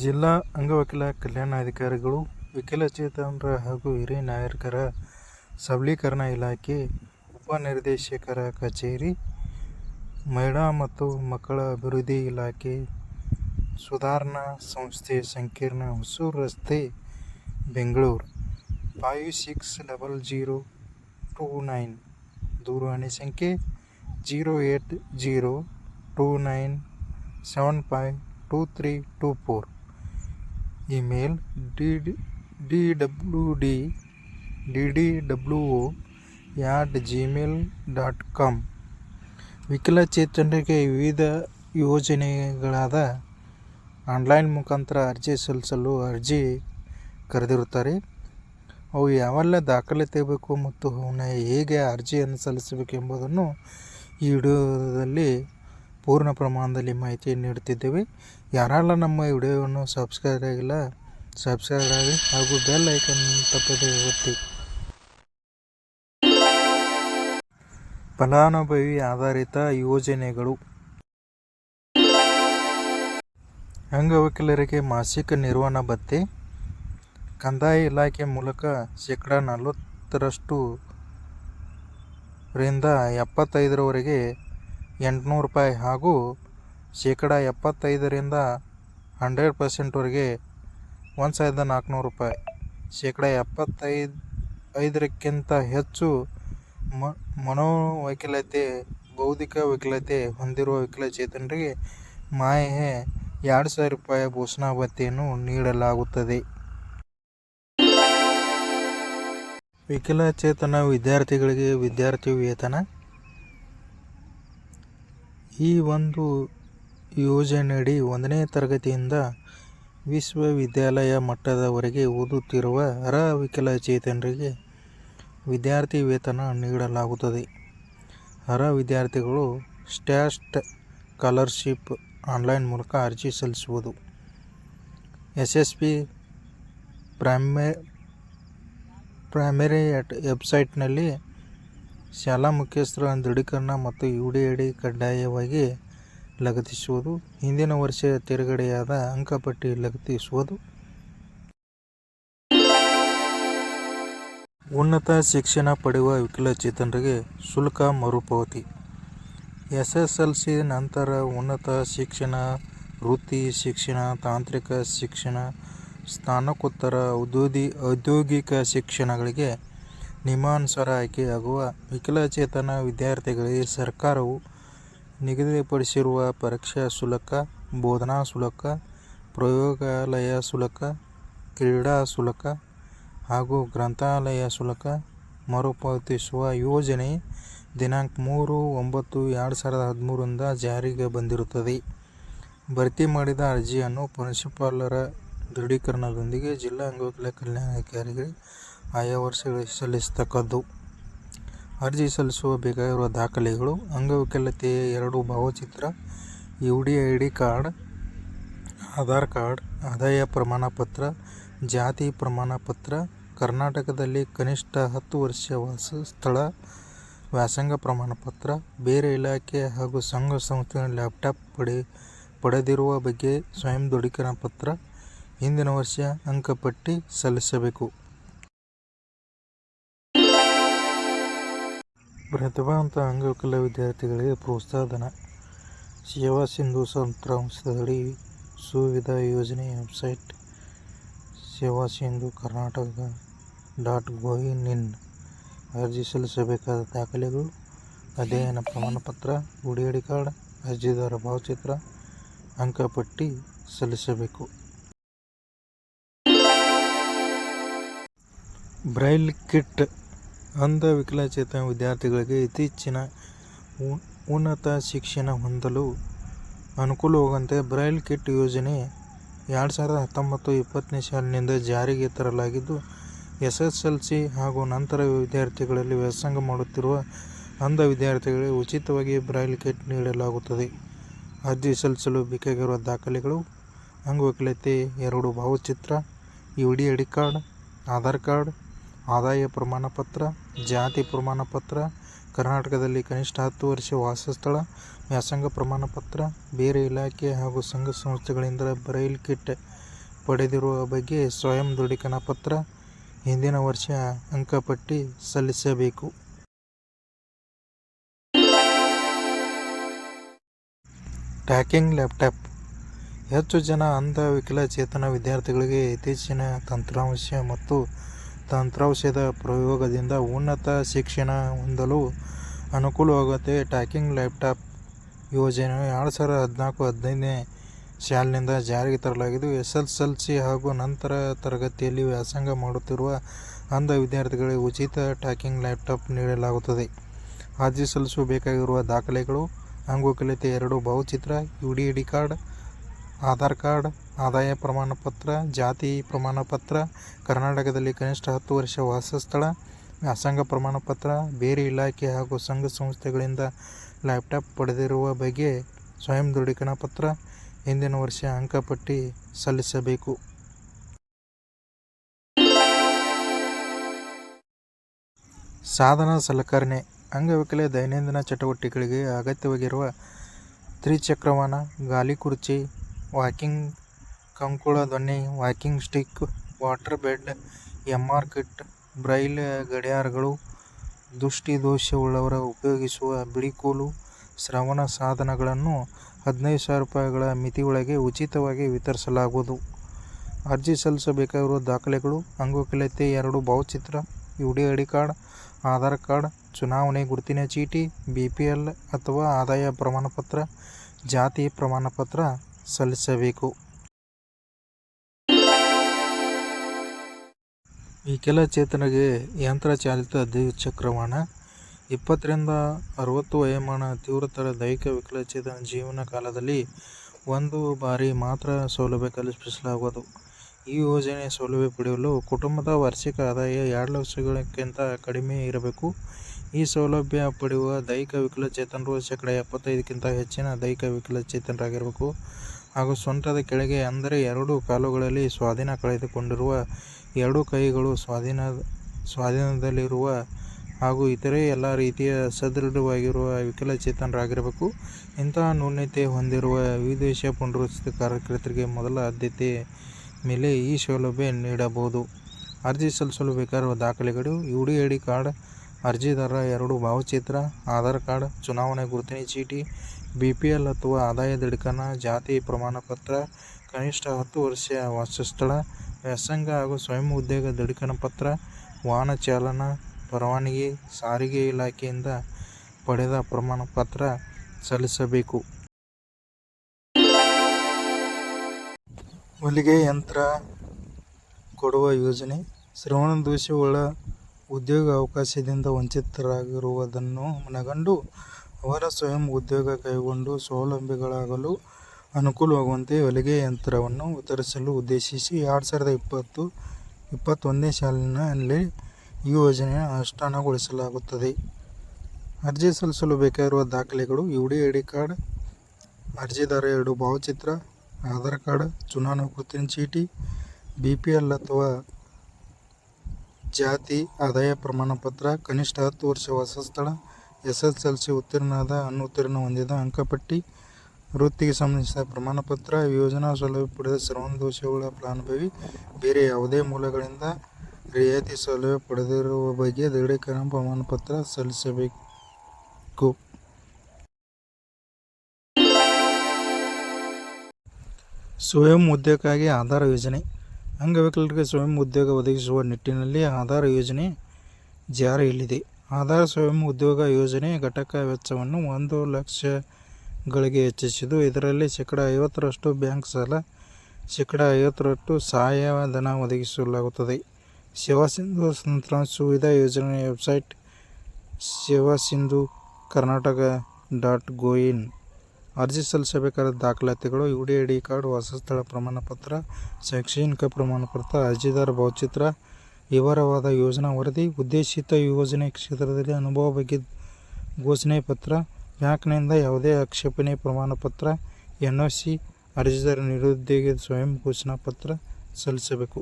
ಜಿಲ್ಲಾ ಅಂಗವಿಕಲ ಕಲ್ಯಾಣಾಧಿಕಾರಿಗಳು, ವಿಕಲಚೇತನರ ಹಾಗೂ ಹಿರಿಯ ನಾಗರಿಕರ ಸಬಲೀಕರಣ ಇಲಾಖೆ ಉಪನಿರ್ದೇಶಕರ ಕಚೇರಿ, ಮಹಿಳಾ ಮತ್ತು ಮಕ್ಕಳ ಅಭಿವೃದ್ಧಿ ಇಲಾಖೆ, ಸುಧಾರಣಾ ಸಂಸ್ಥೆ ಸಂಕೀರ್ಣ ಹೊಸೂರು ರಸ್ತೆ, Bengaluru. Five six double zero two nine ದೂರವಾಣಿ ಸಂಖ್ಯೆ zero eight zero two nine seven five two three two four email D D D W D D D W O at Gmail dot com. ವಿಕಲಚೇತನರಿಗೆ ವಿವಿಧ ಯೋಜನೆಗಳಾದ online ಮುಖಾಂತರ ಅರ್ಜಿ ಸಲ್ಲಿಸಲು ಅರ್ಜಿ ಕರೆದಿರುತ್ತಾರೆ. ಅವು ಯಾವೆಲ್ಲ ದಾಖಲೆ ತೆಗೆಬೇಕು ಮತ್ತು ಅವನ್ನ ಹೇಗೆ ಅರ್ಜಿಯನ್ನು ಸಲ್ಲಿಸಬೇಕು ಎಂಬುದನ್ನು ಈ ವಿಡಿಯೋದಲ್ಲಿ ಪೂರ್ಣ ಪ್ರಮಾಣದಲ್ಲಿ ಮಾಹಿತಿ ನೀಡುತ್ತಿದ್ದೇವೆ. ಯಾರೆಲ್ಲ ನಮ್ಮ ವಿಡಿಯೋವನ್ನು ಸಬ್ಸ್ಕ್ರೈಬ್ ಆಗಿಲ್ಲ ಸಬ್ಸ್ಕ್ರೈಬ್ ಆಗಿ ಹಾಗೂ ಬೆಲ್ ಐಕನ್ ತಪ್ಪದೆ ಒತ್ತಿ. ಫಲಾನುಭವಿ ಆಧಾರಿತ ಯೋಜನೆಗಳು. ಅಂಗವಿಕಲರಿಗೆ ಮಾಸಿಕ ನಿರ್ವಹಣಾ ಭತ್ಯೆ. ಕಂದಾಯ ಇಲಾಖೆ ಮೂಲಕ ಶೇಕಡ ನಲವತ್ತರಷ್ಟು ರಿಂದ ಎಪ್ಪತ್ತೈದರವರೆಗೆ ಎಂಟುನೂರು ರೂಪಾಯಿ ಹಾಗೂ ಶೇಕಡ ಎಪ್ಪತ್ತೈದರಿಂದ ಹಂಡ್ರೆಡ್ ಪರ್ಸೆಂಟ್ವರೆಗೆ ಒಂದು ಸಾವಿರದ ನಾಲ್ಕುನೂರು ರೂಪಾಯಿ. ಶೇಕಡ ಎಪ್ಪತ್ತೈದು ಐದರಕ್ಕಿಂತ ಹೆಚ್ಚು ಮ, ಮನೋವೈಕಲ್ಯತೆ, ಬೌದ್ಧಿಕ ವಿಕಲತೆ ಹೊಂದಿರುವ ವಿಕಲಚೇತನರಿಗೆ ಮಾಹೆ ಎರಡು ಸಾವಿರ ರೂಪಾಯಿ ಘೋಷಣಾ ಭತ್ಯೆಯನ್ನು ನೀಡಲಾಗುತ್ತದೆ. ವಿಕಲಚೇತನ ವಿದ್ಯಾರ್ಥಿಗಳಿಗೆ ವಿದ್ಯಾರ್ಥಿ ವೇತನ. ಈ ಒಂದು ಯೋಜನೆಯಡಿ ಒಂದನೇ ತರಗತಿಯಿಂದ ವಿಶ್ವವಿದ್ಯಾಲಯ ಮಟ್ಟದವರೆಗೆ ಓದುತ್ತಿರುವ ಅರ್ಹ ವಿಕಲಚೇತನರಿಗೆ ವಿದ್ಯಾರ್ಥಿ ವೇತನ ನೀಡಲಾಗುತ್ತದೆ. ಅರ್ಹ ವಿದ್ಯಾರ್ಥಿಗಳು ಸ್ಟ್ಯಾಸ್ಟ್ ಸ್ಕಾಲರ್ಶಿಪ್ ಆನ್ಲೈನ್ ಮೂಲಕ ಅರ್ಜಿ ಸಲ್ಲಿಸುವುದು. S S P prime primary ವೆಬ್ಸೈಟ್ನಲ್ಲಿ ಶಾಲಾ ಮುಖ್ಯಸ್ಥರ ದೃಢೀಕರಣ ಮತ್ತು ಯು ಡಿ ಐ ಡಿ ಕಡ್ಡಾಯವಾಗಿ ಲಗತ್ತಿಸುವುದು, ಹಿಂದಿನ ವರ್ಷ ತೆರೆಗಡೆಯಾದ ಅಂಕಪಟ್ಟಿ ಲಗತ್ತಿಸುವುದು. ಉನ್ನತ ಶಿಕ್ಷಣ ಪಡೆಯುವ ವಿಕಲಚೇತನರಿಗೆ ಶುಲ್ಕ ಮರುಪಾವತಿ. ಎಸ್ ಎಸ್ ಎಲ್ ಸಿ ನಂತರ ಉನ್ನತ ಶಿಕ್ಷಣ, ವೃತ್ತಿ ಶಿಕ್ಷಣ, ತಾಂತ್ರಿಕ ಶಿಕ್ಷಣ ಸ್ನಾತಕೋತ್ತರ ಉದ್ಯೋಗಿ ಔದ್ಯೋಗಿಕ ಶಿಕ್ಷಣಗಳಿಗೆ ನಿಯಮಾನುಸಾರ ಆಯ್ಕೆಯಾಗುವ ವಿಕಲಚೇತನ ವಿದ್ಯಾರ್ಥಿಗಳಿಗೆ ಸರ್ಕಾರವು ನಿಗದಿಪಡಿಸಿರುವ ಪರೀಕ್ಷಾ ಶುಲ್ಕ, ಬೋಧನಾ ಶುಲ್ಕ, ಪ್ರಯೋಗಾಲಯ ಶುಲ್ಕ, ಕ್ರೀಡಾ ಶುಲ್ಕ ಹಾಗೂ ಗ್ರಂಥಾಲಯ ಶುಲ್ಕ ಮರುಪಾವತಿಸುವ ಯೋಜನೆ ದಿನಾಂಕ ಮೂರು ಒಂಬತ್ತು ಎರಡು ಸಾವಿರದ ಹದಿಮೂರರಿಂದ ಜಾರಿಗೆ ಬಂದಿರುತ್ತದೆ. ಭರ್ತಿ ಮಾಡಿದ ಅರ್ಜಿಯನ್ನು ಪ್ರಿನ್ಸಿಪಾಲರ ದೃಢೀಕರಣದೊಂದಿಗೆ ಜಿಲ್ಲಾ ಅಂಗವಿಕಲ ಕಲ್ಯಾಣಾಧಿಕಾರಿಗಳಿಗೆ ಆಯಾ ವರ್ಷಗಳಿಗೆ ಸಲ್ಲಿಸತಕ್ಕದ್ದು. ಅರ್ಜಿ ಸಲ್ಲಿಸುವ ಬೇಕಾಗಿರುವ ದಾಖಲೆಗಳು, ಅಂಗವಿಕಲತೆಯ ಎರಡು ಭಾವಚಿತ್ರ U D I D card, Aadhaar card, ಆದಾಯ ಪ್ರಮಾಣ ಪತ್ರ ಜಾತಿ ಪ್ರಮಾಣ ಪತ್ರ ಕರ್ನಾಟಕದಲ್ಲಿ ಕನಿಷ್ಠ ಹತ್ತು ವರ್ಷ ವಾಸ ಸ್ಥಳ, ವ್ಯಾಸಂಗ ಪ್ರಮಾಣ ಪತ್ರ ಬೇರೆ ಇಲಾಖೆ ಹಾಗೂ ಸಂಘ ಸಂಸ್ಥೆಗಳ ಲ್ಯಾಪ್ಟಾಪ್ ಪಡೆ, ಪಡೆದಿರುವ ಬಗ್ಗೆ ಸ್ವಯಂ ದೃಢೀಕರಣ ಪತ್ರ, ಹಿಂದಿನ ವರ್ಷ ಅಂಕಪಟ್ಟಿ ಸಲ್ಲಿಸಬೇಕು. ಪ್ರತಿಭಾವಂತ ಅಂಗವಿಕಲ ವಿದ್ಯಾರ್ಥಿಗಳಿಗೆ ಪ್ರೋತ್ಸಾಹಧನ ಸೇವಾ ಸಿಂಧು ತಂತ್ರಾಂಶದಡಿ ಸುವಿಧಾ ಯೋಜನೆ website Seva Sindhu Karnataka dot go in in ಅರ್ಜಿ ಸಲ್ಲಿಸಬೇಕಾದ ದಾಖಲೆಗಳು, ಅಧ್ಯಯನ ಪ್ರಮಾಣಪತ್ರ ಗುಡಿ ಕಾರ್ಡ್, ಅರ್ಜಿದಾರ ಭಾವಚಿತ್ರ ಅಂಕಪಟ್ಟಿ ಸಲ್ಲಿಸಬೇಕು. ಬ್ರೈಲ್ ಕಿಟ್ ಅಂಧ ವಿಕಲಚೇತನ ವಿದ್ಯಾರ್ಥಿಗಳಿಗೆ ಇತ್ತೀಚಿನ ಉನ್ನತ ಶಿಕ್ಷಣ ಹೊಂದಲು ಅನುಕೂಲವಾಗುವಂತೆ ಬ್ರೈಲ್ ಕಿಟ್ ಯೋಜನೆ ಎರಡು ಸಾವಿರದ ಹತ್ತೊಂಬತ್ತು ಇಪ್ಪತ್ತನೇ ಸಾಲಿನಿಂದ ಜಾರಿಗೆ ತರಲಾಗಿದ್ದು ಎಸ್ ಎಸ್ ಎಲ್ ಸಿ ಹಾಗೂ ನಂತರ ವಿದ್ಯಾರ್ಥಿಗಳಲ್ಲಿ ವ್ಯಾಸಂಗ ಮಾಡುತ್ತಿರುವ ಅಂಧ ವಿದ್ಯಾರ್ಥಿಗಳಿಗೆ ಉಚಿತವಾಗಿ ಬ್ರೈಲ್ ಕಿಟ್ ನೀಡಲಾಗುತ್ತದೆ. ಅರ್ಜಿ ಸಲ್ಲಿಸಲು ಬೇಕಾಗಿರುವ ದಾಖಲೆಗಳು ಅಂಗವಿಕಲತೆ ಎರಡು ಭಾವಚಿತ್ರ U D I D card, Aadhaar card ಆದಾಯ ಪ್ರಮಾಣ ಪತ್ರ ಜಾತಿ ಪ್ರಮಾಣ ಪತ್ರ ಕರ್ನಾಟಕದಲ್ಲಿ ಕನಿಷ್ಠ ಹತ್ತು ವರ್ಷ ವಾಸಸ್ಥಳ ವ್ಯಾಸಂಗ ಪ್ರಮಾಣ ಪತ್ರ ಬೇರೆ ಇಲಾಖೆ ಹಾಗೂ ಸಂಘ ಸಂಸ್ಥೆಗಳಿಂದ ಬ್ರೈಲ್ ಕಿಟ್ ಪಡೆದಿರುವ ಬಗ್ಗೆ ಸ್ವಯಂ ದೃಢೀಕರಣ ಪತ್ರ, ಹಿಂದಿನ ವರ್ಷ ಅಂಕಪಟ್ಟಿ ಸಲ್ಲಿಸಬೇಕು. ಟ್ಯಾಕಿಂಗ್ ಲ್ಯಾಪ್ಟಾಪ್: ಹೆಚ್ಚು ಜನ ಅಂಧ ವಿಕಲಚೇತನ ವಿದ್ಯಾರ್ಥಿಗಳಿಗೆ ಇತ್ತೀಚಿನ ತಂತ್ರಾಂಶ ಮತ್ತು ತಂತ್ರಾಂಶದ ಪ್ರಯೋಗದಿಂದ ಉನ್ನತ ಶಿಕ್ಷಣ ಹೊಂದಲು ಅನುಕೂಲವಾಗುತ್ತೆ ಟ್ರ್ಯಾಕಿಂಗ್ ಲ್ಯಾಪ್ಟಾಪ್ ಯೋಜನೆ ಎರಡು ಸಾವಿರದ ಹದಿನಾಲ್ಕು-ಹದಿನೈದನೇ ಸಾಲಿನಿಂದ ಜಾರಿಗೆ ತರಲಾಗಿದ್ದು, ಎಸ್ ಎಲ್ ಎಲ್ ಸಿ ಹಾಗೂ ನಂತರ ತರಗತಿಯಲ್ಲಿ ವ್ಯಾಸಂಗ ಮಾಡುತ್ತಿರುವ ಅಂಧ ವಿದ್ಯಾರ್ಥಿಗಳಿಗೆ ಉಚಿತ ಟ್ಯಾಕಿಂಗ್ ಲ್ಯಾಪ್ಟಾಪ್ ನೀಡಲಾಗುತ್ತದೆ. ಅರ್ಜಿ ಸಲ್ಲಿಸಬೇಕಾಗಿರುವ ದಾಖಲೆಗಳು: ಅಂಗೋಕಲತೆ ಎರಡು ಭಾವಚಿತ್ರ, U D I D card, Aadhaar card, ಆದಾಯ ಪ್ರಮಾಣ ಪತ್ರ, ಜಾತಿ ಪ್ರಮಾಣ ಪತ್ರ, ಕರ್ನಾಟಕದಲ್ಲಿ ಕನಿಷ್ಠ ಹತ್ತು ವರ್ಷ ವಾಸಸ್ಥಳ, ವ್ಯಾಸಂಗ ಪ್ರಮಾಣ ಪತ್ರ, ಬೇರೆ ಇಲಾಖೆ ಹಾಗೂ ಸಂಘ-ಸಂಸ್ಥೆಗಳಿಂದ ಲ್ಯಾಪ್ಟಾಪ್ ಪಡೆದಿರುವ ಬಗ್ಗೆ ಸ್ವಯಂ ದೃಢೀಕರಣ ಪತ್ರ, ಹಿಂದಿನ ವರ್ಷ ಅಂಕಪಟ್ಟಿ ಸಲ್ಲಿಸಬೇಕು. ಸಾಧನ ಸಲಕರಣೆ: ಅಂಗವಿಕಲ ದೈನಂದಿನ ಚಟುವಟಿಕೆಗಳಿಗೆ ಅಗತ್ಯವಾಗಿರುವ ತ್ರಿಚಕ್ರವಾಹನ, ಗಾಲಿಕುರ್ಚಿ, ವಾಕಿಂಗ್ ಕಂಕುಳ ದೊಣ್ಣೆ walking stick, water bed, MR kit, braille ಗಡಿಯಾರಗಳು, ದೃಷ್ಟಿದೋಷವುಳ್ಳವರು ಉಪಯೋಗಿಸುವ ಬಿಳಿಕೋಲು, ಶ್ರವಣ ಸಾಧನಗಳನ್ನು ಹದಿನೈದು ಸಾವಿರ ರೂಪಾಯಿಗಳ ಮಿತಿಯೊಳಗೆ ಉಚಿತವಾಗಿ ವಿತರಿಸಲಾಗುವುದು. ಅರ್ಜಿ ಸಲ್ಲಿಸಬೇಕಾಗಿರುವ ದಾಖಲೆಗಳು: ಅಂಗವಿಕಲತೆ ಎರಡು ಭಾವಚಿತ್ರ, U D I D card, Aadhaar card, ಚುನಾವಣೆ ಗುರುತಿನ ಚೀಟಿ, ಬಿ ಪಿ ಎಲ್ ಅಥವಾ ಆದಾಯ ಪ್ರಮಾಣಪತ್ರ ಜಾತಿ ಪ್ರಮಾಣ ಪತ್ರ ಸಲ್ಲಿಸಬೇಕು. ವಿಕಲಚೇತನರಿಗೆ ಯಂತ್ರ ಚಾಲಿತ ದ್ವಿಚಕ್ರ ವಾಹನ: ಇಪ್ಪತ್ತರಿಂದ ಅರವತ್ತು ವಯೋಮಾನ ತೀವ್ರತರ ದೈಹಿಕ ವಿಕಲಚೇತನ ಜೀವನ ಕಾಲದಲ್ಲಿ ಒಂದು ಬಾರಿ ಮಾತ್ರ ಸೌಲಭ್ಯ ಕಲ್ಪಿಸಲಾಗುವುದು. ಈ ಯೋಜನೆ ಸೌಲಭ್ಯ ಪಡೆಯಲು ಕುಟುಂಬದ ವಾರ್ಷಿಕ ಆದಾಯ ಎರಡು ಲಕ್ಷಗಳಕ್ಕಿಂತ ಕಡಿಮೆ ಇರಬೇಕು. ಈ ಸೌಲಭ್ಯ ಪಡೆಯುವ ದೈಹಿಕ ವಿಕಲಚೇತನರು ಶೇಕಡ ಎಪ್ಪತ್ತೈದಕ್ಕಿಂತ ಹೆಚ್ಚಿನ ದೈಹಿಕ ವಿಕಲಚೇತನರಾಗಿರಬೇಕು ಹಾಗೂ ಸೊಂಟದ ಕೆಳಗೆ ಅಂದರೆ ಎರಡೂ ಕಾಲುಗಳಲ್ಲಿ ಸ್ವಾಧೀನ ಕಳೆದುಕೊಂಡಿರುವ, ಎರಡೂ ಕೈಗಳು ಸ್ವಾಧೀನ ಸ್ವಾಧೀನದಲ್ಲಿರುವ ಹಾಗೂ ಇತರೆ ಎಲ್ಲ ರೀತಿಯ ಸದೃಢವಾಗಿರುವ ವಿಕಲಚೇತನರಾಗಿರಬೇಕು. ಇಂತಹ ನ್ಯೂನತೆ ಹೊಂದಿರುವ ವಿದೇಶ ಪುನರ್ವಸತಿ ಕಾರ್ಯಕರ್ತರಿಗೆ ಮೊದಲ ಆದ್ಯತೆ ಮೇಲೆ ಈ ಸೌಲಭ್ಯ ನೀಡಬಹುದು. ಅರ್ಜಿ ಸಲ್ಲಿಸಲು ಬೇಕಾಗಿರುವ ದಾಖಲೆಗಳು: U D I D card, ಅರ್ಜಿದಾರರ ಎರಡು ಭಾವಚಿತ್ರ, ಆಧಾರ್ ಕಾರ್ಡ್, ಚುನಾವಣೆ ಗುರುತಿನ ಚೀಟಿ, ಬಿಪಿಎಲ್ ಅಥವಾ ಆದಾಯ ದೃಢೀಕರಣ, ಜಾತಿ ಪ್ರಮಾಣಪತ್ರ ಕನಿಷ್ಠ ಹತ್ತು ವರ್ಷ ವಾಸಸ್ಥಳ, ವ್ಯಾಸಂಗ ಹಾಗೂ ಸ್ವಯಂ ಉದ್ಯೋಗ ಪತ್ರ, ವಾಹನ ಚಾಲನಾ ಪರವಾನಗಿ, ಸಾರಿಗೆ ಇಲಾಖೆಯಿಂದ ಪಡೆದ ಪ್ರಮಾಣ ಪತ್ರ ಸಲ್ಲಿಸಬೇಕು. ಹೊಲಿಗೆ ಯಂತ್ರ ಕೊಡುವ ಯೋಜನೆ: ಶ್ರವಣ ದೋಷವುಳ್ಳ ಉದ್ಯೋಗ ಅವಕಾಶದಿಂದ ವಂಚಿತರಾಗಿರುವುದನ್ನು ಮನಗಂಡು ಅವರು ಸ್ವಯಂ ಉದ್ಯೋಗ ಕೈಗೊಂಡು ಸ್ವಾವಲಂಬಿಗಳಾಗಲು ಅನುಕೂಲವಾಗುವಂತೆ ಹೊಲಿಗೆ ಯಂತ್ರವನ್ನು ವಿತರಿಸಲು ಉದ್ದೇಶಿಸಿ ಎರಡು ಸಾವಿರದ ಇಪ್ಪತ್ತು-ಇಪ್ಪತ್ತೊಂದನೇ ಸಾಲಿನಲ್ಲಿ ಈ ಯೋಜನೆಯನ್ನು ಅನುಷ್ಠಾನಗೊಳಿಸಲಾಗುತ್ತದೆ. ಅರ್ಜಿ ಸಲ್ಲಿಸಲು ಬೇಕಾಗಿರುವ ದಾಖಲೆಗಳು: U D I D card, ಅರ್ಜಿದಾರ ಎರಡು ಭಾವಚಿತ್ರ, ಆಧಾರ್ ಕಾರ್ಡ್, ಚುನಾವಣಾ ಗುರುತಿನ ಚೀಟಿ, ಬಿ ಪಿ ಎಲ್ ಅಥವಾ ಜಾತಿ ಆದಾಯ ಪ್ರಮಾಣಪತ್ರ ಕನಿಷ್ಠ ಹತ್ತು ವರ್ಷ ವಾಸಸ್ಥಳ, ಎಸ್ಎಸ್ಎಲ್ಸಿ ಉತ್ತೀರ್ಣದ ಅನುತ್ತೀರ್ಣ ಹೊಂದಿದ ಅಂಕಪಟ್ಟಿ, ವೃತ್ತಿಗೆ ಸಂಬಂಧಿಸಿದ ಪ್ರಮಾಣಪತ್ರ ಯೋಜನಾ ಸೌಲಭ್ಯ ಪಡೆದ ಶ್ರವಣದೋಷವುಳ್ಳ ಫಲಾನುಭವಿ ಬೇರೆ ಯಾವುದೇ ಮೂಲಗಳಿಂದ ರಿಯಾಯಿತಿ ಸೌಲಭ್ಯ ಪಡೆದಿರುವ ಬಗ್ಗೆ ದೃಢೀಕರಣ ಪ್ರಮಾಣಪತ್ರ ಸಲ್ಲಿಸಬೇಕು. ಸ್ವಯಂ ಉದ್ಯೋಗಕ್ಕಾಗಿ ಆಧಾರ್ ಯೋಜನೆ: ಅಂಗವಿಕಲರಿಗೆ ಸ್ವಯಂ ಉದ್ಯೋಗ ಒದಗಿಸುವ ನಿಟ್ಟಿನಲ್ಲಿ ಆಧಾರ್ ಯೋಜನೆ ಜಾರಿಯಲ್ಲಿದೆ. ಆಧಾರ್ ಸ್ವಯಂ ಉದ್ಯೋಗ ಯೋಜನೆ ಘಟಕ ವೆಚ್ಚವನ್ನು ಒಂದು ಲಕ್ಷ ಗಳಿಗೆ ಹೆಚ್ಚಿಸಿದ್ದು, ಇದರಲ್ಲಿ ಶೇಕಡಾ ಐವತ್ತರಷ್ಟು ಬ್ಯಾಂಕ್ ಸಾಲ, ಶೇಕಡಾ ಐವತ್ತರಷ್ಟು ಸಹಾಯಧನ ಒದಗಿಸಲಾಗುತ್ತದೆ. ಸೇವಾಸಿಂಧು ತಂತ್ರಾಂಶ ಸುವಿಧಾ ಯೋಜನೆ website Sevasindhu Karnataka dot go in. ಅರ್ಜಿ ಸಲ್ಲಿಸಬೇಕಾದ ದಾಖಲಾತಿಗಳು: ಯುಡಿಐಡಿ ಕಾರ್ಡ್, ವಾಸಸ್ಥಳ ಪ್ರಮಾಣಪತ್ರ, ಶೈಕ್ಷಣಿಕ ಪ್ರಮಾಣಪತ್ರ, ಅರ್ಜಿದಾರ ಭಾವಚಿತ್ರ, ವಿವರವಾದ ಯೋಜನಾ ವರದಿ, ಉದ್ದೇಶಿತ ಯೋಜನೆ ಕ್ಷೇತ್ರದಲ್ಲಿ ಅನುಭವ ಬಗ್ಗೆ ಘೋಷಣೆ ಪತ್ರ, ಬ್ಯಾಂಕ್ನಿಂದ ಯಾವುದೇ ಆಕ್ಷೇಪಣೆ ಪ್ರಮಾಣ ಪತ್ರ, ಎನ್ಒಸಿ, ಅರ್ಜಿದಾರ ನಿರುದ್ಯೋಗಿ ಸ್ವಯಂ ಘೋಷಣಾ ಪತ್ರ ಸಲ್ಲಿಸಬೇಕು.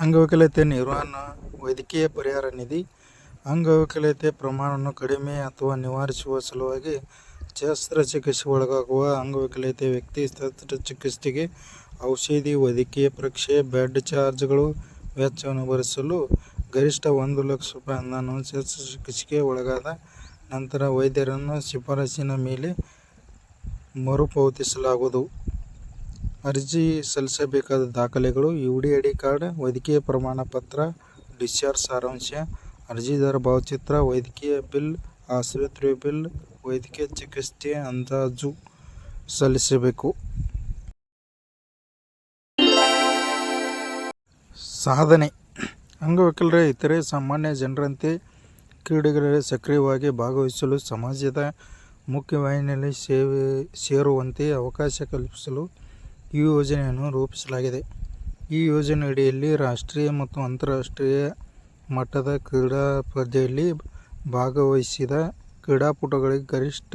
ಅಂಗವಿಕಲತೆ ನಿರ್ವಹಣಾ ವೈದ್ಯಕೀಯ ಪರಿಹಾರ ನಿಧಿ: ಅಂಗವಿಕಲತೆ ಪ್ರಮಾಣವನ್ನು ಕಡಿಮೆ ಅಥವಾ ನಿವಾರಿಸುವ ಸಲುವಾಗಿ ಶಸ್ತ್ರಚಿಕಿತ್ಸೆಗೆ ಒಳಗಾಗುವ ಅಂಗವಿಕಲತೆ ವ್ಯಕ್ತಿ ಶಸ್ತ್ರಚಿಕಿತ್ಸೆಗೆ ಔಷಧಿ, ವೈದ್ಯಕೀಯ ಪರೀಕ್ಷೆ, ಬೆಡ್ ಚಾರ್ಜ್ಗಳು ವೆಚ್ಚವನ್ನು ಭರಿಸಲು ಗರಿಷ್ಠ ಒಂದು ಲಕ್ಷ ರೂಪಾಯಿ ಅನುದಾನವನ್ನು ಶಸ್ತ್ರಚಿಕಿತ್ಸೆಗೆ ಒಳಗಾದ ನಂತರ ವೈದ್ಯರನ್ನು ಶಿಫಾರಸಿನ ಮೇಲೆ ಮರುಪಾವತಿಸಲಾಗುವುದು. ಅರ್ಜಿ ಸಲ್ಲಿಸಬೇಕಾದ ದಾಖಲೆಗಳು U D I D card, ವೈದ್ಯಕೀಯ ಪ್ರಮಾಣ ಪತ್ರ, ಡಿಸ್ಚಾರ್ಜ್ ಸಾರಾಂಶ, ಅರ್ಜಿದಾರ ಭಾವಚಿತ್ರ, ವೈದ್ಯಕೀಯ ಬಿಲ್, ಆಸ್ಪತ್ರೆ ಬಿಲ್, ವೈದ್ಯಕೀಯ ಚಿಕಿತ್ಸೆ ಅಂದಾಜು ಸಲ್ಲಿಸಬೇಕು. ಸಾಧನೆ: ಅಂಗವಿಕಲರ ಇತರೆ ಸಾಮಾನ್ಯ ಜನರಂತೆ ಕ್ರೀಡೆಗಳಲ್ಲಿ ಸಕ್ರಿಯವಾಗಿ ಭಾಗವಹಿಸಲು, ಸಮಾಜದ ಮುಖ್ಯವಾಹಿನಿಯಲ್ಲಿ ಸೇರುವಂತೆ ಅವಕಾಶ ಕಲ್ಪಿಸಲು ಈ ಯೋಜನೆಯನ್ನು ರೂಪಿಸಲಾಗಿದೆ. ಈ ಯೋಜನೆಯಡಿಯಲ್ಲಿ ರಾಷ್ಟ್ರೀಯ ಮತ್ತು ಅಂತಾರಾಷ್ಟ್ರೀಯ ಮಟ್ಟದ ಕ್ರೀಡಾ ಸ್ಪರ್ಧೆಯಲ್ಲಿ ಭಾಗವಹಿಸಿದ ಕ್ರೀಡಾಪಟುಗಳಿಗೆ ಗರಿಷ್ಠ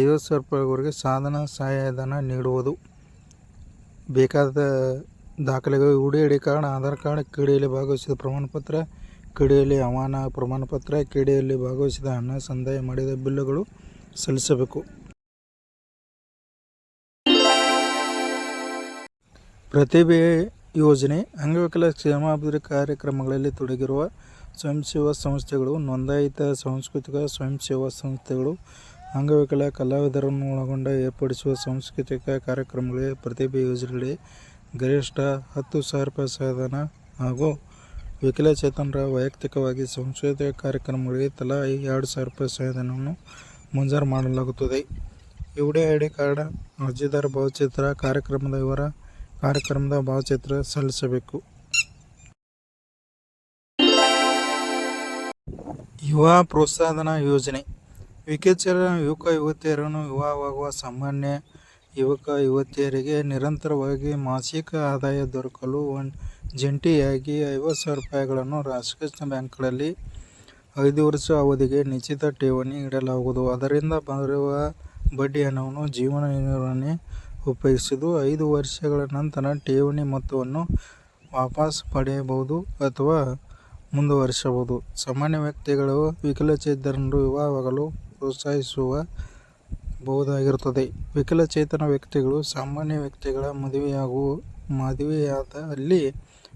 ಐವತ್ತು ಸಾವಿರ ರೂಪಾಯಿವರೆಗೆ ಸಾಧನ ಸಹಾಯಧನ ನೀಡುವುದು. ಬೇಕಾದ ದಾಖಲೆಗಳು ಯುಡಿಐಡಿ ಕಾರ್ಡ್, ಆಧಾರ್ ಕಾರ್ಡ್, ಕ್ರೀಡೆಯಲ್ಲಿ ಭಾಗವಹಿಸಿದ ಪ್ರಮಾಣಪತ್ರ, ಕ್ರೀಡೆಯಲ್ಲಿ ಆಹ್ವಾನ ಪ್ರಮಾಣಪತ್ರ, ಕ್ರೀಡೆಯಲ್ಲಿ ಭಾಗವಹಿಸಿದ ಹಣ ಸಂದಾಯ ಮಾಡಿದ ಬಿಲ್ಲುಗಳು ಸಲ್ಲಿಸಬೇಕು. ಪ್ರತಿಭೆ ಯೋಜನೆ: ಅಂಗವಿಕಲ ಕ್ಷೇಮಾಭಿವೃದ್ಧಿ ಕಾರ್ಯಕ್ರಮಗಳಲ್ಲಿ ತೊಡಗಿರುವ ಸ್ವಯಂ ಸೇವಾ ಸಂಸ್ಥೆಗಳು, ನೋಂದಾಯಿತ ಸಾಂಸ್ಕೃತಿಕ ಸ್ವಯಂ ಸೇವಾ ಸಂಸ್ಥೆಗಳು, ಅಂಗವಿಕಲ ಕಲಾವಿದರನ್ನು ಒಳಗೊಂಡ ಏರ್ಪಡಿಸುವ ಸಾಂಸ್ಕೃತಿಕ ಕಾರ್ಯಕ್ರಮಗಳಿಗೆ ಪ್ರತಿಭೆ ಯೋಜನೆಯಡಿ ಗರಿಷ್ಠ ಹತ್ತು ಸಾವಿರ ರೂಪಾಯಿ ಸಹಾಯಧನ ಹಾಗೂ ವಿಕಲಚೇತನರ ವೈಯಕ್ತಿಕವಾಗಿ ಸಂಶೋಧನೆ ಕಾರ್ಯಕ್ರಮಗಳಿಗೆ ತಲಾ ಎರಡು ಸಾವಿರ ರೂಪಾಯಿ ಸಹಾಯಧನವನ್ನು ಮಂಜೂರು ಮಾಡಲಾಗುತ್ತದೆ. ಇವುಡೇ ಐ ಡಿ ಕಾರ್ಡ್, ಅರ್ಜಿದಾರ ಭಾವಚಿತ್ರ, ಕಾರ್ಯಕ್ರಮದ ವಿವರ, ಕಾರ್ಯಕ್ರಮದ ಭಾವಚಿತ್ರ ಸಲ್ಲಿಸಬೇಕು. ಯುವ ಪ್ರೋತ್ಸಾಹಧನ ಯೋಜನೆ: ವಿಕಲಚೇತನ ಯುವಕ ಯುವತಿಯರನ್ನು ವಿವಾಹವಾಗುವ ಸಾಮಾನ್ಯ ಯುವಕ-ಯುವತಿಯರಿಗೆ ನಿರಂತರವಾಗಿ ಮಾಸಿಕ ಆದಾಯ ದೊರಕಲು ಜಂಟಿಯಾಗಿ ಐವತ್ತು ಸಾವಿರ ರೂಪಾಯಿಗಳನ್ನು ರಾಷ್ಟ್ರೀಕೃತ ಬ್ಯಾಂಕ್ಗಳಲ್ಲಿ ಐದು ವರ್ಷ ಅವಧಿಗೆ ನಿಶ್ಚಿತ ಠೇವಣಿ ಇಡಲಾಗುವುದು. ಅದರಿಂದ ಬರುವ ಬಡ್ಡಿ ಹಣವನ್ನು ಜೀವನ ನಿರ್ವಹಣೆ ಉಪಯೋಗಿಸಿದ್ದು ಐದು ವರ್ಷಗಳ ನಂತರ ಠೇವಣಿ ಮೊತ್ತವನ್ನು ವಾಪಸ್ ಪಡೆಯಬಹುದು ಅಥವಾ ಮುಂದುವರಿಸಬಹುದು. ಸಾಮಾನ್ಯ ವ್ಯಕ್ತಿಗಳು ವಿಕಲಚೇತನರು ವಿವಾಹವಾಗಲು ಪ್ರೋತ್ಸಾಹಿಸಬಹುದಾಗಿರುತ್ತದೆ. ವಿಕಲಚೇತನ ವ್ಯಕ್ತಿಗಳು ಸಾಮಾನ್ಯ ವ್ಯಕ್ತಿಗಳ ಮಾದರಿಯಲ್ಲಿ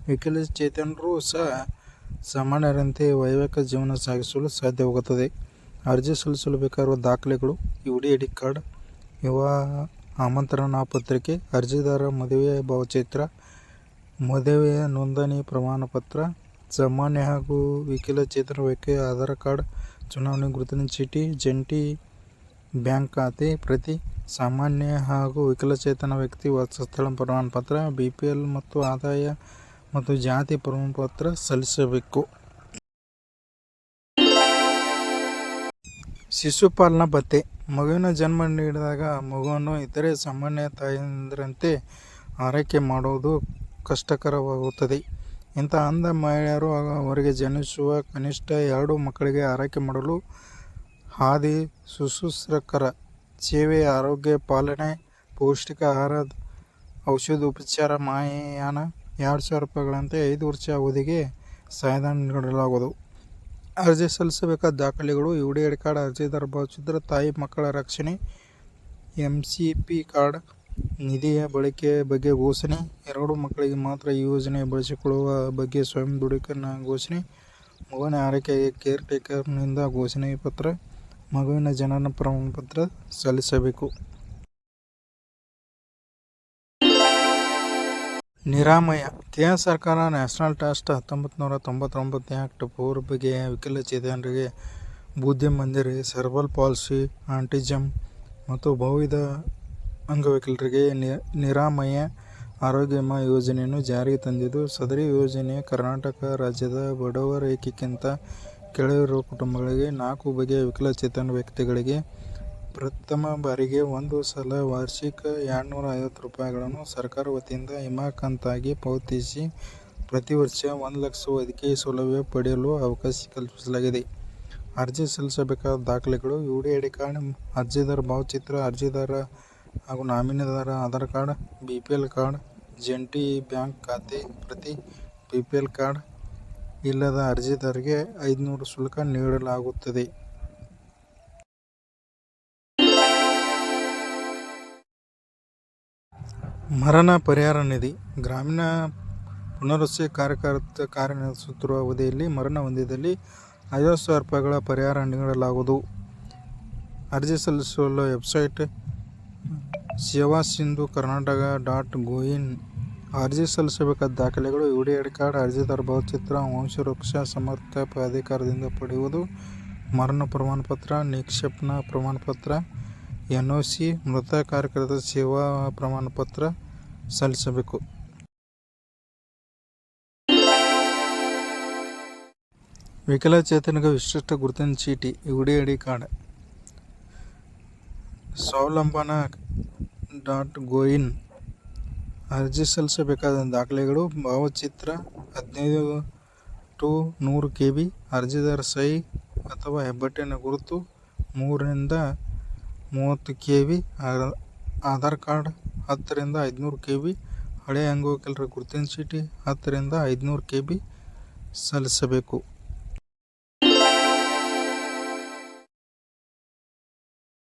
ವಿಕಲಚೇತನರೂ ಸಹ ಸಾಮಾನ್ಯರಂತೆ ವೈವಾಹಿಕ ಜೀವನ ಸಾಗಿಸಲು ಸಾಧ್ಯವಾಗುತ್ತದೆ. ಅರ್ಜಿ ಸಲ್ಲಿಸಲು ಬೇಕಾಗಿರುವ ದಾಖಲೆಗಳು U D I D card, ವಿವಾಹ ಆಮಂತ್ರಣ ಪತ್ರಿಕೆ, ಅರ್ಜಿದಾರರ ಮದುವೆಯ ಭಾವಚಿತ್ರ, ಮದುವೆಯ ನೋಂದಣಿ ಪ್ರಮಾಣಪತ್ರ, ಸಾಮಾನ್ಯ ಹಾಗೂ ವಿಕಲಚೇತನ ವ್ಯಕ್ತಿಯ ಆಧಾರ್ ಕಾರ್ಡ್, ಚುನಾವಣೆ ಗುರುತಿನ ಚೀಟಿ, ಜಂಟಿ ಬ್ಯಾಂಕ್ ಖಾತೆ ಪ್ರತಿ, ಸಾಮಾನ್ಯ ಹಾಗೂ ವಿಕಲಚೇತನ ವ್ಯಕ್ತಿ ವಾಸಸ್ಥಳ ಪ್ರಮಾಣಪತ್ರ, ಬಿಪಿಎಲ್ ಮತ್ತು ಆದಾಯ ಮತ್ತು ಜಾತಿ ಪ್ರಮಾಣಪತ್ರ ಸಲ್ಲಿಸಬೇಕು. ಶಿಶುಪಾಲನಾ ಭತ್ಯೆ: ಮಗುವಿನ ಜನ್ಮ ನೀಡಿದಾಗ ಮಗುವನ್ನು ಇತರೆ ಸಾಮಾನ್ಯ ತಾಯಂದಿರಂತೆ ಆರೈಕೆ ಮಾಡುವುದು ಕಷ್ಟಕರವಾಗುತ್ತದೆ. ಇಂತಹ ಅಂಧ ಮಹಿಳೆಯರು ಅವರಿಗೆ ಜನಿಸುವ ಕನಿಷ್ಠ ಎರಡು ಮಕ್ಕಳಿಗೆ ಆರೈಕೆ ಮಾಡಲು ಹಾದಿ ಶುಶ್ರೂಷಕರ ಸೇವೆ, ಆರೋಗ್ಯ ಪಾಲನೆ, ಪೌಷ್ಟಿಕ ಆಹಾರ, ಔಷಧೋಪಚಾರ, ಮಾಯಾನ ಎರಡು ಸಾವಿರ ರೂಪಾಯಿಗಳಂತೆ ಐದು ವರ್ಷ ಅವಧಿಗೆ ಸಹಾಯಧನ ನೀಡಲಾಗುವುದು. ಅರ್ಜಿ ಸಲ್ಲಿಸಬೇಕಾದ ದಾಖಲೆಗಳು ಯು ಡಿ ಎಡ್ ಕಾರ್ಡ್, ಅರ್ಜಿದಾರ ಭಾವಚಿತ್ರ, ತಾಯಿ-ಮಕ್ಕಳ ರಕ್ಷಣೆ ಎಂ ಸಿ ಪಿ ಕಾರ್ಡ್, ನಿಧಿಯ ಬಳಕೆ ಬಗ್ಗೆ ಘೋಷಣೆ, ಎರಡು ಮಕ್ಕಳಿಗೆ ಮಾತ್ರ ಈ ಯೋಜನೆ ಬಳಸಿಕೊಳ್ಳುವ ಬಗ್ಗೆ ಸ್ವಯಂ ದೃಢೀಕರಣ ಘೋಷಣೆ, ಮಗನ ಆರೈಕೆಗೆ ಕೇರ್ ಟೇಕರ್ನಿಂದ ಘೋಷಣೆ ಪತ್ರ, ಮಗುವಿನ ಜನನ ಪ್ರಮಾಣಪತ್ರ ಸಲ್ಲಿಸಬೇಕು. ನಿರಾಮಯ: ಕೇಂದ್ರ ಸರ್ಕಾರ ನ್ಯಾಷನಲ್ ಟ್ರಸ್ಟ್ ಹತ್ತೊಂಬತ್ತು ನೂರ ತೊಂಬತ್ತೊಂಬತ್ತು ಆ್ಯಕ್ಟ್ ಫೋರ್ ಬಗೆಯ ವಿಕಲಚೇತನರಿಗೆ ಮಂದಿರ ಸರ್ವಲ್ ಪಾಲ್ಸಿ, ಆಂಟಿಜಮ್ ಮತ್ತು ಬಹುವಿಧ ಅಂಗವಿಕಲರಿಗೆ ನಿರಾಮಯ ಆರೋಗ್ಯ ವಿಮಾ ಯೋಜನೆಯನ್ನು ಜಾರಿಗೆ ತಂದಿದ್ದು, ಸದರಿ ಯೋಜನೆ ಕರ್ನಾಟಕ ರಾಜ್ಯದ ಬಡವರೇಖೆಗಿಂತ ಕೆಳಗಿರುವ ಕುಟುಂಬಗಳಿಗೆ ನಾಲ್ಕು ಬಗೆಯ ವಿಕಲಚೇತನ ವ್ಯಕ್ತಿಗಳಿಗೆ ಪ್ರಥಮ ಬಾರಿಗೆ ಒಂದು ಸಲ ವಾರ್ಷಿಕ ಎರಡ್ನೂರಾ ಐವತ್ತು ರೂಪಾಯಿಗಳನ್ನು ಸರ್ಕಾರ ವತಿಯಿಂದ ವಿಮಾ ಕಂತಾಗಿ ಪಾವತಿಸಿ ಪ್ರತಿ ವರ್ಷ ಒಂದು ಲಕ್ಷ ವೈದ್ಯಕೀಯ ಸೌಲಭ್ಯ ಪಡೆಯಲು ಅವಕಾಶ ಕಲ್ಪಿಸಲಾಗಿದೆ. ಅರ್ಜಿ ಸಲ್ಲಿಸಬೇಕಾದ ದಾಖಲೆಗಳು U D I D card, ಅರ್ಜಿದಾರ ಭಾವಚಿತ್ರ, ಅರ್ಜಿದಾರ ಹಾಗೂ ನಾಮಿನಿದಾರ Aadhaar card, B P L card, ಜಂಟಿ ಬ್ಯಾಂಕ್ ಖಾತೆ ಪ್ರತಿ, ಬಿ ಪಿ ಎಲ್ ಕಾರ್ಡ್ ಇಲ್ಲದ ಅರ್ಜಿದಾರಿಗೆ ಐದುನೂರು ಶುಲ್ಕ ನೀಡಲಾಗುತ್ತದೆ. ಮರಣ ಪರಿಹಾರ ನಿಧಿ. ಗ್ರಾಮೀಣ ಪುನರ್ವಸತಿ ಕಾರ್ಯಕರ್ತ ಕಾರ್ಯನಿರ್ವಹಿಸುತ್ತಿರುವ ಅವಧಿಯಲ್ಲಿ ಮರಣ ಹೊಂದಿದಲ್ಲಿ ಐವತ್ತು ಸಾವಿರ ರೂಪಾಯಿಗಳ ಪರಿಹಾರ ನೀಡಲಾಗುವುದು. ಅರ್ಜಿ ಸಲ್ಲಿಸಲು ವೆಬ್ಸೈಟ್ ಸೇವಾ ಸಿಂಧು ಕರ್ನಾಟಕ ಡಾಟ್ ಗೋಯಿನ್ ಅರ್ಜಿ ಸಲ್ಲಿಸಬೇಕಾದ ದಾಖಲೆಗಳು ಯು ಡಿ ಐ ಕಾರ್ಡ್ ಅರ್ಜಿದಾರ ಭಾವಚಿತ್ರ, ವಂಶವೃಕ್ಷ ಸಮರ್ಥ ಪ್ರಾಧಿಕಾರದಿಂದ ಪಡೆಯುವುದು, ಮರಣ ಪ್ರಮಾಣಪತ್ರ, ನಿಕ್ಷೇಪಣ ಪ್ರಮಾಣಪತ್ರ, ಎನ್ ಒ ಸಿ, ಮೃತ ಕಾರ್ಯಕರ್ತ ಸೇವಾ ಪ್ರಮಾಣಪತ್ರ ಸಲ್ಲಿಸಬೇಕು. ವಿಕಲಚೇತನಿಗೆ ವಿಶಿಷ್ಟ ಗುರುತಿನ ಚೀಟಿ, U D I D card. Swavalambana dot go in ಅರ್ಜಿ ಸಲ್ಲಿಸಬೇಕಾದ ದಾಖಲೆಗಳು, ಭಾವಚಿತ್ರ ಹದಿನೈದು ಟು ನೂರು ಕೆ ಬಿ ಅರ್ಜಿದಾರ ಸಹಿ ಅಥವಾ ಹೆಬ್ಬೆಟ್ಟಿನ ಗುರುತು ಮೂರರಿಂದ ಮೂವತ್ತು ಕೆ ಬಿ ಆಧಾರ್ ಕಾರ್ಡ್ ಹತ್ತರಿಂದ ಐದುನೂರು ಕೆ ಬಿ ಹಳೆಯ ಅಂಗವಿಕಲರ ಗುರುತಿನ ಚೀಟಿ ಹತ್ತರಿಂದ ಐದುನೂರು ಕೆ ಬಿ ಸಲ್ಲಿಸಬೇಕು.